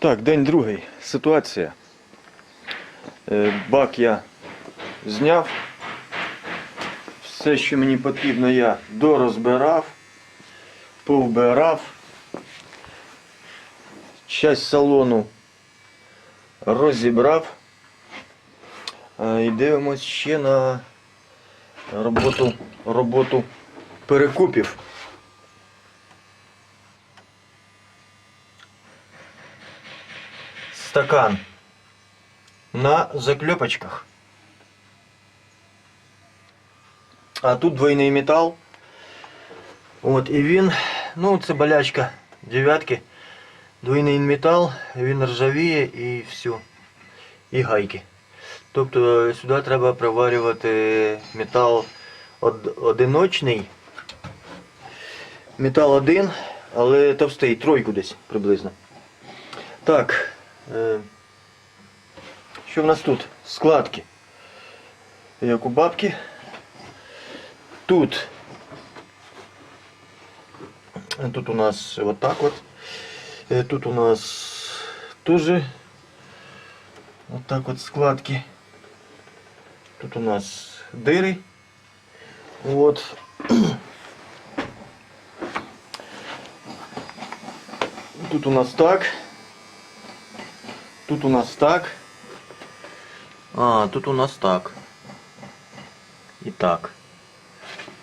Так, день другий. Ситуація. Е, Бак я зняв. Все, що мені потрібно, я дорозбирав, повбирав. Часть салону розібрав. Е, І дивимось ще на роботу, роботу перекупів. Стакан на заклепочках. А тут двойний метал. От, і він, ну це болячка дев'ятки. Двойний метал, він ржавіє і все. І гайки. Тобто сюди треба приварювати метал од- одиночний. Метал один, але товстий, тройку десь приблизно. Так. Е, що в нас тут? Складки. Як у бабки. Тут. Тут у нас вот так вот. Е, Тут у нас тоже вот так вот складки. Тут у нас дыры. Вот. Тут у нас так. Тут у нас так. А, тут у нас так. І так.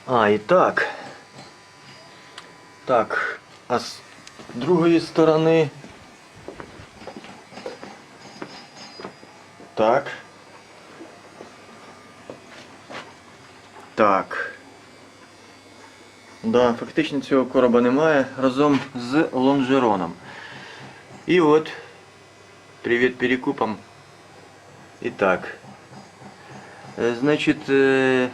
А, і так. Так. А з другої сторони. Так. Так. Да, фактично цього короба немає разом з лонжероном. І от Привет перекупам. Итак, е, значить, е,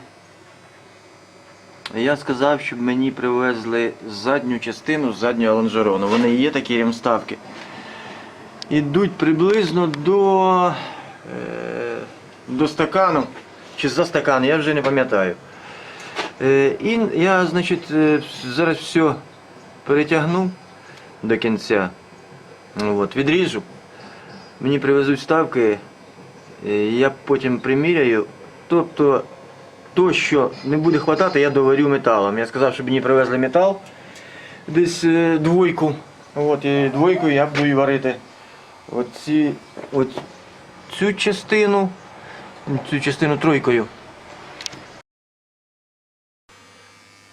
я сказав, щоб мені привезли задню частину заднього лонжерону. Вони є такі ремставки. Ідуть приблизно до, е, до стакану. Чи за стакан, я вже не пам'ятаю. Е, І я, значить, е, зараз все перетягну до кінця. От, відріжу. Мені привезуть ставки, е, я потім приміряю. Тобто то, що не буде хватати, я доварю металом. Я сказав, щоб мені привезли метал десь е, двойку. От, і двойку я буду варити. Оці, от цю частину, цю частину тройкою.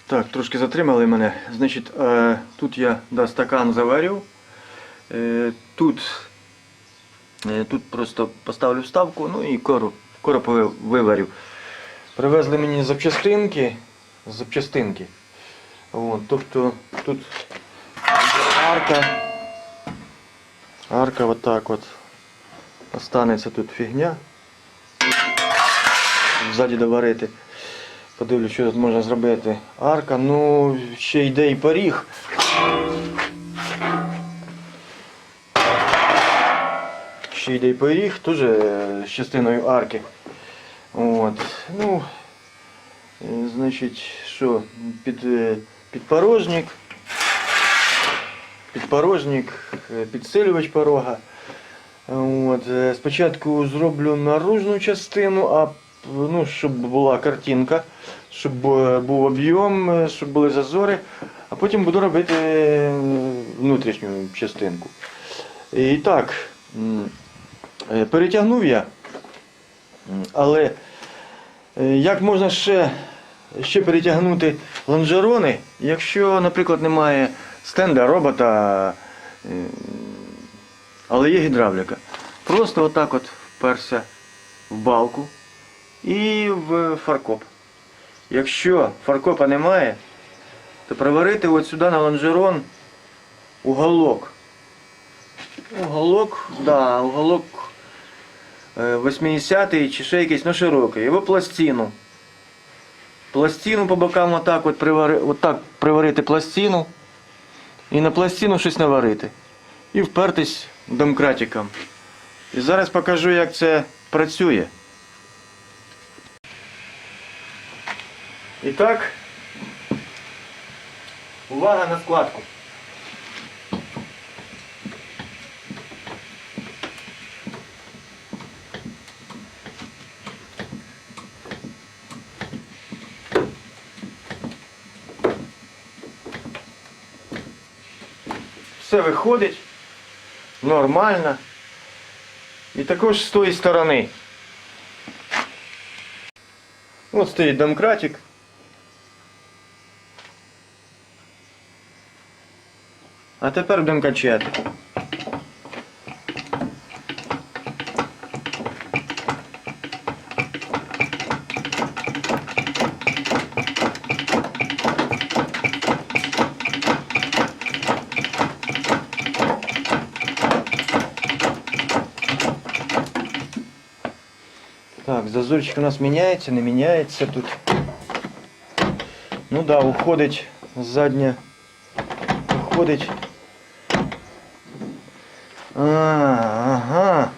Так, трошки затримали мене. Значить, е, тут я да, стакан заварю. Тут Тут просто поставлю вставку, ну і короб ви- виварю. Привезли мені запчастинки. Запчастинки. От, тобто тут арка. Арка вот так от. Останеться тут фігня. Ззаді доварити. Подивлюсь, що тут можна зробити. Арка, ну ще йде і поріг. Ще йде і поріг, теж з частиною арки. От. Ну, е, значить, що, під, е, підпорожник, підпорожник, е, підсилювач порога. От. Спочатку зроблю наружну частину, а ну, щоб була картинка, щоб був об'єм, щоб були зазори, а потім буду робити внутрішню частинку. І так. Е, Перетягнув я, але е, як можна ще, ще перетягнути лонжерони, якщо, наприклад, немає стенда, робота, е, але є гідравліка. Просто отак от вперся в балку і в фаркоп. Якщо фаркопа немає, то приварити от сюди на лонжерон уголок. Уголок, да, уголок 80-й чи ще якийсь, ну широкий. Його пластину. Пластину по бокам отак от привари, отак приварити пластину. І на пластину щось наварити. І впертись домкратиком. І зараз покажу, як це працює. І так, увага на складку. Все виходить нормально. І також з тої сторони. От стоїть домкратик. А тепер будемо качати. Зазорчик у нас міняється, не міняється тут. Ну да, уходить задня. Уходить. А, ага.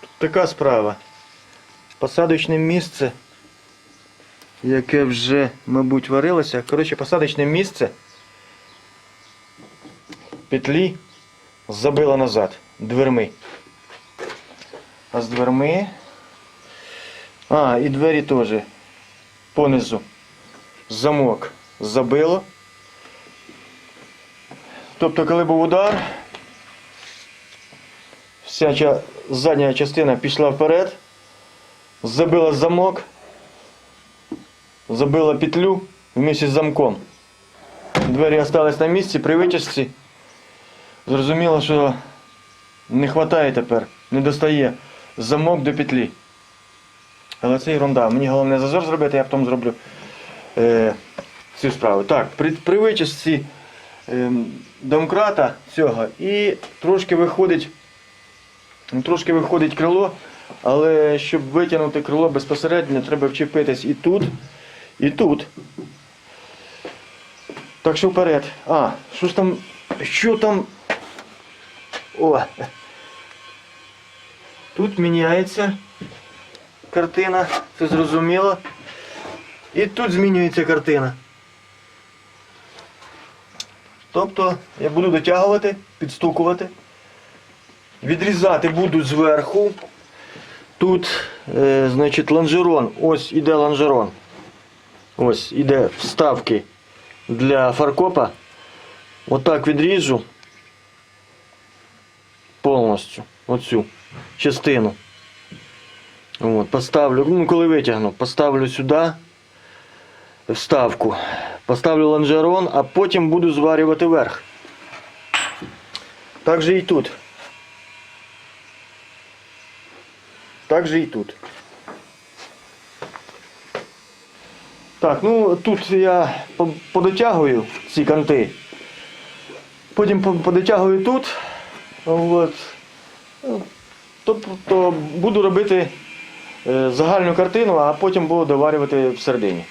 Тут така справа. Посадочне місце, яке вже, мабуть, варилося. Коротше, посадочне місце петлі забило назад дверми. А з дверми. А, і двері теж. Понизу. Замок забило. Тобто, коли був удар, вся задня частина пішла вперед, забила замок, забила петлю вместе з замком. Двері остались на місці при витяжці. Зрозуміло, що не вистачає тепер, не достає замок до петлі. Але це ерунда. Мені головне зазор зробити, я потім зроблю е, цю справу. Так, при, при вичистці е, домкрата цього і трошки виходить, трошки виходить крило, але щоб витягнути крило безпосередньо, треба вчепитись і тут, і тут. Так що вперед. А, що ж там, що там? О! Тут міняється картина, це зрозуміло. І тут змінюється картина. Тобто я буду дотягувати, підстукувати. Відрізати буду зверху. Тут, е, значить, лонжерон. Ось іде лонжерон. Ось іде вставки для фаркопа. Отак відріжу повністю оцю частину. От, поставлю, ну коли витягну, поставлю сюди вставку, поставлю лонжерон, а потім буду зварювати верх. Так же і тут. Так же і тут. Так, ну тут я подотягую ці канти. Потім подотягую тут. От. Тобто буду робити е, загальну картину, а потім буду доварювати всередині.